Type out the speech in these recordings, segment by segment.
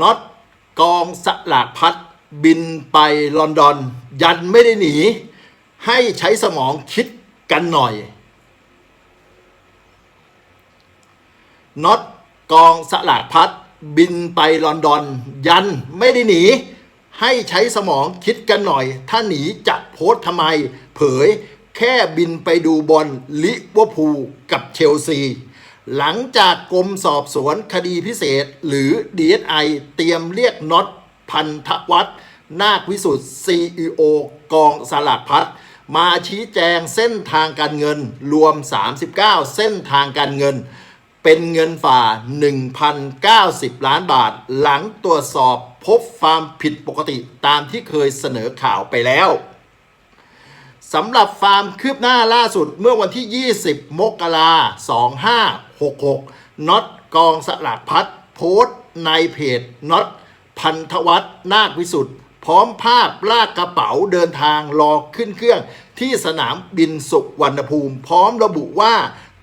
น็อตกองสลากพัดบินไปลอนดอน ยันไม่ได้หนี ให้ใช้สมองคิดกันหน่อยน็อตกองสลากพัดบินไปลอนดอน ยันไม่ได้หนี ให้ใช้สมองคิดกันหน่อย ถ้าหนีจะโพสทำไม เผยแค่บินไปดูบอลลิเวอร์พูลกับเชลซี หลังจากกรมสอบสวนคดีพิเศษ หรือ DSI เตรียมเรียกน็อตพันธวัฒนาควิสุทธ์ CEO กองสลากพัดมาชี้แจงเส้นทางการเงินรวม 39 เส้นทางการเงิน เป็นเงินฝ่า 1,090 ล้านบาท หลังตรวจสอบพบความผิดปกติตามที่เคยเสนอข่าวไปแล้ว สำหรับฟาร์มคืบหน้าล่าสุดเมื่อวันที่ 20 มกราคม 2566น็อตกองสลากพัดโพสต์ในเพจน็อตพันธวัฒน์นาควิสุทธ์พร้อมภาพลากกระเป๋าเดินทางรอขึ้นเครื่อง ที่สนามบินสุวรรณภูมิ พร้อมระบุว่า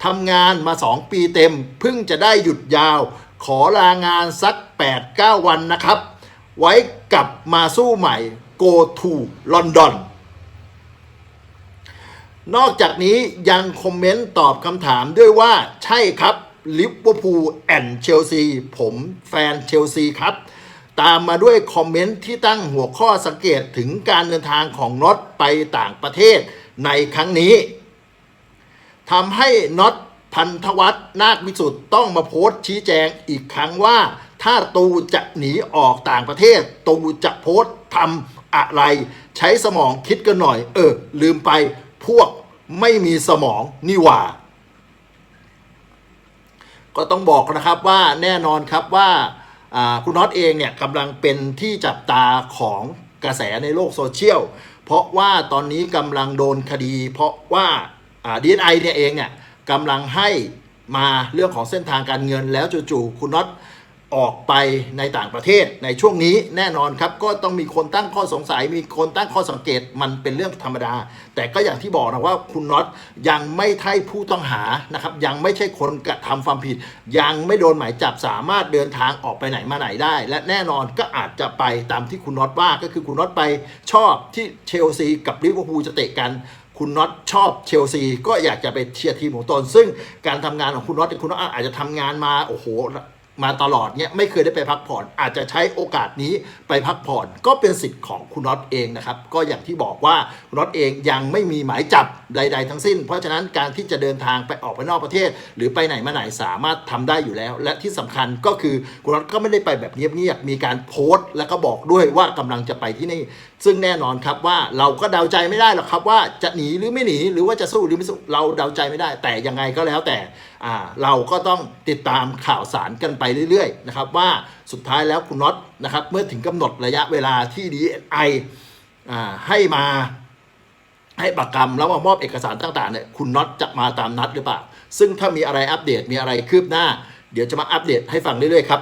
ทำงานมา 2 ปีเต็ม เพิ่งจะได้หยุดยาว ขอลางานสัก 8-9 วันนะครับ ไว้กลับมาสู้ใหม่ go to London นอกจากนี้ยังคอมเมนต์ตอบคำถามด้วยว่าใช่ครับลิเวอร์พูลแอนเชลซีผมแฟนเชลซีครับ ตามมาด้วยคอมเมนต์ที่ตั้งหัวข้อสังเกตถึงการเดินทางของน็อตไปต่างประเทศในครั้งนี้ทำให้น็อตพันธวัฒน์นาควิสุทธ์ต้องมาโพสต์ชี้แจงอีกครั้งว่า ถ้าตูจะหนีออกต่างประเทศ ตูจะโพสต์ทำอะไร ใช้สมองคิดกันหน่อย เออ ลืมไป พวกไม่มีสมองนี่หว่า ก็ต้องบอกนะครับว่าแน่นอนครับว่าคุณน็อตเองเนี่ยกำลังเป็นที่จับตาของกระแสในโลกโซเชียล เพราะว่าตอนนี้กำลังโดนคดี เพราะว่าดีเอไอเนี่ยเองเนี่ยกำลังให้มาเรื่องของเส้นทางการเงินแล้วจู่ๆคุณน็อต ออกไปในต่างประเทศในช่วงนี้แน่นอนครับ ก็ต้องมีคนตั้งข้อสงสัย มีคนตั้งข้อสังเกตมันเป็นเรื่องธรรมดา แต่ก็อย่างที่บอกนะว่าคุณน็อตยังไม่ใช่ผู้ต้องหานะครับ ยังไม่ใช่คนกระทำความผิด ยังไม่โดนหมายจับสามารถเดินทางออกไปไหนมาไหนได้ และแน่นอนก็อาจจะไปตามที่คุณน็อตว่าก็คือคุณน็อตไปชอบที่เชลซีกับลิเวอร์พูลจะเตะกันคุณน็อตชอบเชลซีก็อยากจะไปเชียร์ทีมของตน ซึ่งการทำงานของคุณน็อตคุณน็อตอาจจะทำงานมาโอ้โห มาตลอดเนี่ยไม่เคยได้ไปพักผ่อน อาจจะใช้โอกาสนี้ไปพักผ่อน ก็เป็นสิทธิ์ของคุณน็อตเองนะครับ ก็อย่างที่บอกว่าคุณน็อตเองยังไม่มีหมายจับใด ๆ ทั้งสิ้น เพราะฉะนั้นการที่จะเดินทางไปออกไปนอกประเทศ หรือไปไหนมาไหนสามารถทำได้อยู่แล้ว และที่สำคัญก็คือคุณน็อตก็ไม่ได้ไปแบบเงียบๆมีการโพสต์ แล้วก็บอกด้วยว่ากำลังจะไปที่นี่ ซึ่งแน่นอนครับว่าเราก็เดาใจไม่ได้หรอกครับว่าจะหนีหรือไม่หนีหรือว่าจะสู้หรือไม่สู้เราเดาใจไม่ได้ แต่ยังไงก็แล้วแต่เราก็ต้องติดตามข่าวสารกันไปเรื่อยๆนะครับว่าสุดท้ายแล้วคุณน็อตนะครับเมื่อถึงกำหนดระยะเวลาที่ DSI อ่าให้มาให้ปากกรรมแล้วมามอบเอกสารต่างๆเนี่ยคุณน็อตจะมาตามนัดหรือเปล่า ซึ่งถ้ามีอะไรอัปเดตมีอะไรคืบหน้า เดี๋ยวจะมาอัปเดตให้ฟังเรื่อยๆครับ